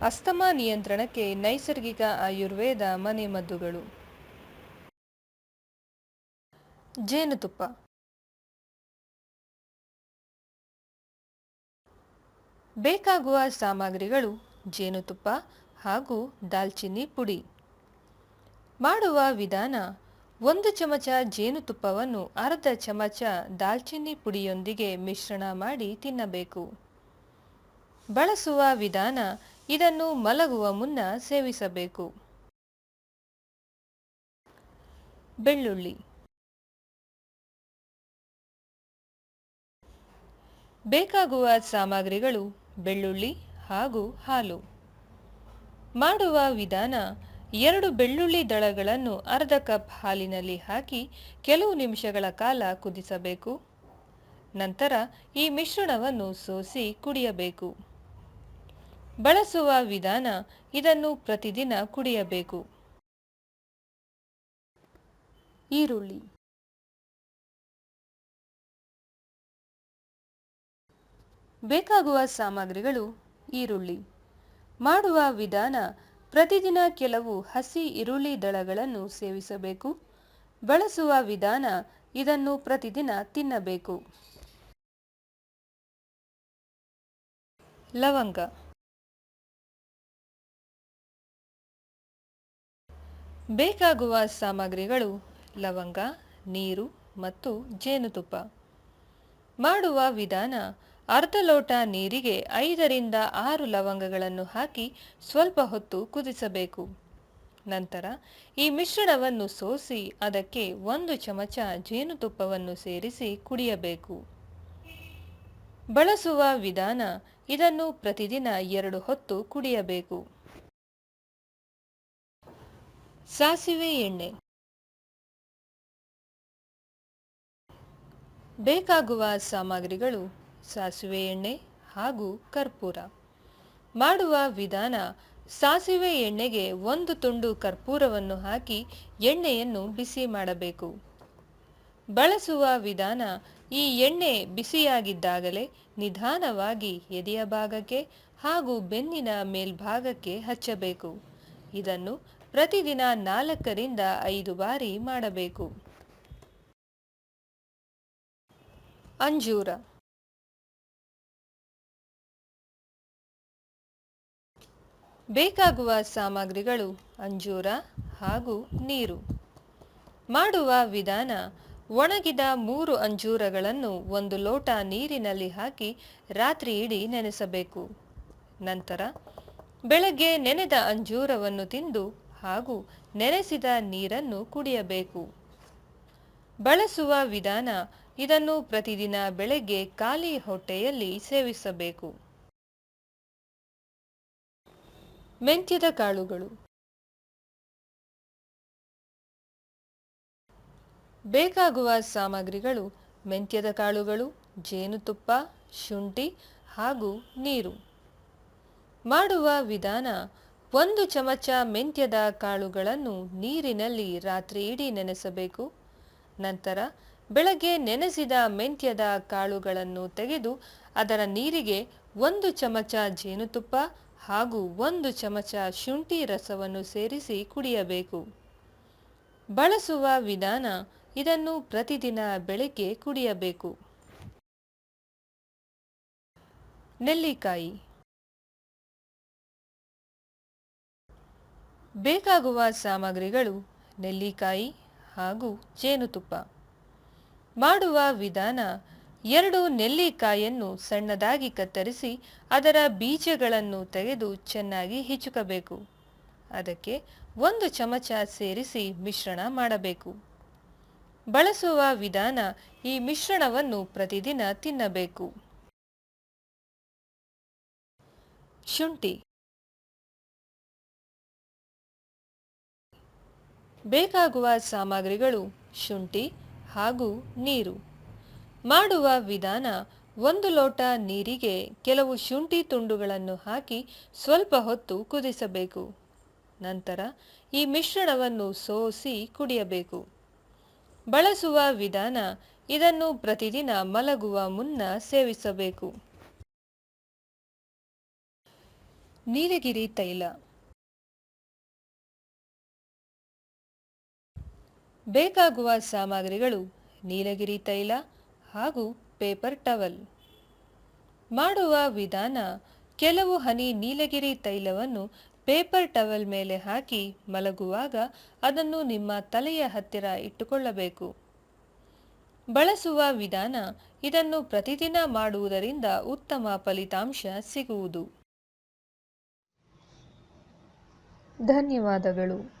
Asthma ನಿಯಂತ್ರಣಕ್ಕೆ ನೈಸರ್ಗಿಕ ಆಯುರ್ವೇದ ಮನೆಮದ್ದುಗಳು ಜೇನುತುಪ್ಪ. ಬೇಕಾಗುವ ಸಾಮಗ್ರಿಗಳು ಜೇನುತುಪ್ಪ ಹಾಗೂ ದಾಲ್ಚಿನ್ನಿ ಪುಡಿ. ಮಾಡುವ ವಿಧಾನ, ಒಂದು ಚಮಚ ಜೇನುತುಪ್ಪವನ್ನು ಅರ್ಧ ಚಮಚ ದಾಲ್ಚಿನ್ನಿ ಪುಡಿಯೊಂದಿಗೆ ಮಿಶ್ರಣ ಮಾಡಿ ತಿನ್ನಬೇಕು. ಬಳಸುವ ವಿಧಾನ ಇದನ್ನು ಮಲಗುವ ಮುನ್ನ ಸೇವಿಸಬೇಕು. ಬೆಳ್ಳುಳ್ಳಿ. ಬೇಕಾಗುವ ಸಾಮಗ್ರಿಗಳು ಬೆಳ್ಳುಳ್ಳಿ ಹಾಗೂ ಹಾಲು. ಮಾಡುವ ವಿಧಾನ ಎರಡು ಬೆಳ್ಳುಳ್ಳಿ ದಳಗಳನ್ನು ಅರ್ಧ ಕಪ್ ಹಾಲಿನಲ್ಲಿ ಹಾಕಿ ಕೆಲವು ನಿಮಿಷಗಳ ಕಾಲ ಕುದಿಸಬೇಕು. ನಂತರ ಈ ಮಿಶ್ರಣವನ್ನು ಸೋಸಿ ಕುಡಿಯಬೇಕು. ಬಳಸುವ ವಿಧಾನ ಇದನ್ನು ಪ್ರತಿದಿನ ಕುಡಿಯಬೇಕು. ಈರುಳ್ಳಿ. ಬೇಕಾಗುವ ಸಾಮಗ್ರಿಗಳು ಈರುಳ್ಳಿ. ಮಾಡುವ ವಿಧಾನ ಪ್ರತಿದಿನ ಕೆಲವು ಹಸಿ ಈರುಳ್ಳಿ ದಳಗಳನ್ನು ಸೇವಿಸಬೇಕು. ಬಳಸುವ ವಿಧಾನ ಇದನ್ನು ಪ್ರತಿದಿನ ತಿನ್ನಬೇಕು. ಲವಂಗ. ಬೇಕಾಗುವ ಸಾಮಗ್ರಿಗಳು ಲವಂಗ, ನೀರು ಮತ್ತು ಜೇನುತುಪ್ಪ. ಮಾಡುವ ವಿಧಾನ ಅರ್ಧ ಲೋಟ ನೀರಿಗೆ ಐದರಿಂದ ಆರು ಲವಂಗಗಳನ್ನು ಹಾಕಿ ಸ್ವಲ್ಪ ಹೊತ್ತು ಕುದಿಸಬೇಕು. ನಂತರ ಈ ಮಿಶ್ರಣವನ್ನು ಸೋಸಿ ಅದಕ್ಕೆ ಒಂದು ಚಮಚ ಜೇನುತುಪ್ಪವನ್ನು ಸೇರಿಸಿ ಕುಡಿಯಬೇಕು. ಬಳಸುವ ವಿಧಾನ ಇದನ್ನು ಪ್ರತಿದಿನ ಎರಡು ಹೊತ್ತು ಕುಡಿಯಬೇಕು. ಸಾಸಿವೆ ಎಣ್ಣೆ. ಬೇಕಾಗುವ ಸಾಮಗ್ರಿಗಳು ಸಾಸಿವೆ ಎಣ್ಣೆ ಹಾಗೂ ಕರ್ಪೂರ. ಮಾಡುವ ವಿಧಾನ ಸಾಸಿವೆ ಎಣ್ಣೆಗೆ ಒಂದು ತುಂಡು ಕರ್ಪೂರವನ್ನು ಹಾಕಿ ಎಣ್ಣೆಯನ್ನು ಬಿಸಿ ಮಾಡಬೇಕು. ಬಳಸುವ ವಿಧಾನ ಈ ಎಣ್ಣೆ ಬಿಸಿಯಾಗಿದ್ದಾಗಲೇ ನಿಧಾನವಾಗಿ ಎದೆಯ ಭಾಗಕ್ಕೆ ಹಾಗೂ ಬೆನ್ನಿನ ಮೇಲ್ಭಾಗಕ್ಕೆ ಹಚ್ಚಬೇಕು. ಇದನ್ನು ಪ್ರತಿದಿನ ನಾಲ್ಕರಿಂದ ಐದು ಬಾರಿ ಮಾಡಬೇಕು. ಅಂಜೂರ. ಬೇಕಾಗುವ ಸಾಮಗ್ರಿಗಳು ಅಂಜೂರ ಹಾಗೂ ನೀರು. ಮಾಡುವ ವಿಧಾನ, ಒಣಗಿದ ಮೂರು ಅಂಜೂರಗಳನ್ನು ಒಂದು ಲೋಟ ನೀರಿನಲ್ಲಿ ಹಾಕಿ ರಾತ್ರಿ ಇಡೀ ನೆನೆಸಬೇಕು. ನಂತರ, ಬೆಳಗ್ಗೆ ನೆನೆದ ಅಂಜೂರವನ್ನು ತಿಂದು ಹಾಗೂ ನೆನೆಸಿದ ನೀರನ್ನು ಕುಡಿಯಬೇಕು. ಬಳಸುವ ವಿಧಾನ ಇದನ್ನು ಪ್ರತಿದಿನ ಬೆಳಗ್ಗೆ ಖಾಲಿ ಹೊಟ್ಟೆಯಲ್ಲಿ ಸೇವಿಸಬೇಕು. ಮೆಂತ್ಯದ ಕಾಳುಗಳು. ಬೇಕಾಗುವ ಸಾಮಗ್ರಿಗಳು ಮೆಂತ್ಯದ ಕಾಳುಗಳು, ಜೇನುತುಪ್ಪ, ಶುಂಠಿ ಹಾಗೂ ನೀರು. ಮಾಡುವ ವಿಧಾನ ಒಂದು ಚಮಚ ಮೆಂತ್ಯದ ಕಾಳುಗಳನ್ನು ನೀರಿನಲ್ಲಿ ರಾತ್ರಿ ಇಡೀ ನೆನೆಸಬೇಕು. ನಂತರ ಬೆಳಗ್ಗೆ ನೆನೆಸಿದ ಮೆಂತ್ಯದ ಕಾಳುಗಳನ್ನು ತೆಗೆದು ಅದರ ನೀರಿಗೆ ಒಂದು ಚಮಚ ಜೇನುತುಪ್ಪ ಹಾಗೂ ಒಂದು ಚಮಚ ಶುಂಠಿ ರಸವನ್ನು ಸೇರಿಸಿ ಕುಡಿಯಬೇಕು. ಬಳಸುವ ವಿಧಾನ ಇದನ್ನು ಪ್ರತಿದಿನ ಬೆಳಗ್ಗೆ ಕುಡಿಯಬೇಕು. ನೆಲ್ಲಿಕಾಯಿ ಬೇಕಾಗುವ ಸಾಮಗ್ರಿಗಳು ನೆಲ್ಲಿಕಾಯಿ ಹಾಗೂ ಜೇನುತುಪ್ಪ. ಮಾಡುವ ವಿಧಾನ ಎರಡು ನೆಲ್ಲಿಕಾಯನ್ನು ಸಣ್ಣದಾಗಿ ಕತ್ತರಿಸಿ ಅದರ ಬೀಜಗಳನ್ನು ತೆಗೆದು ಚೆನ್ನಾಗಿ ಹಿಚುಕಬೇಕು. ಅದಕ್ಕೆ ಒಂದು ಚಮಚ ಸೇರಿಸಿ ಮಿಶ್ರಣ ಮಾಡಬೇಕು. ಬಳಸುವ ವಿಧಾನ ಈ ಮಿಶ್ರಣವನ್ನು ಪ್ರತಿದಿನ ತಿನ್ನಬೇಕು. ಶುಂಠಿ ಬೇಕಾಗುವ ಸಾಮಗ್ರಿಗಳು ಶುಂಠಿ ಹಾಗೂ ನೀರು. ಮಾಡುವ ವಿಧಾನ ಒಂದು ಲೋಟ ನೀರಿಗೆ ಕೆಲವು ಶುಂಠಿ ತುಂಡುಗಳನ್ನು ಹಾಕಿ ಸ್ವಲ್ಪ ಹೊತ್ತು ಕುದಿಸಬೇಕು. ನಂತರ ಈ ಮಿಶ್ರಣವನ್ನು ಸೋಸಿ ಕುಡಿಯಬೇಕು. ಬಳಸುವ ವಿಧಾನ ಇದನ್ನು ಪ್ರತಿದಿನ ಮಲಗುವ ಮುನ್ನ ಸೇವಿಸಬೇಕು. ನೀಲಗಿರಿ ತೈಲ ಬೇಕಾಗುವ ಸಾಮಗ್ರಿಗಳು ನೀಲಗಿರಿ ತೈಲ ಹಾಗೂ ಪೇಪರ್ ಟವಲ್. ಮಾಡುವ ವಿಧಾನ ಕೆಲವು ಹನಿ ನೀಲಗಿರಿ ತೈಲವನ್ನು ಪೇಪರ್ ಟವಲ್ ಮೇಲೆ ಹಾಕಿ ಮಲಗುವಾಗ ಅದನ್ನು ನಿಮ್ಮ ತಲೆಯ ಹತ್ತಿರ ಇಟ್ಟುಕೊಳ್ಳಬೇಕು. ಬಳಸುವ ವಿಧಾನ ಇದನ್ನು ಪ್ರತಿದಿನ ಮಾಡುವುದರಿಂದ ಉತ್ತಮ ಫಲಿತಾಂಶ ಸಿಗುವುದು. ಧನ್ಯವಾದಗಳು.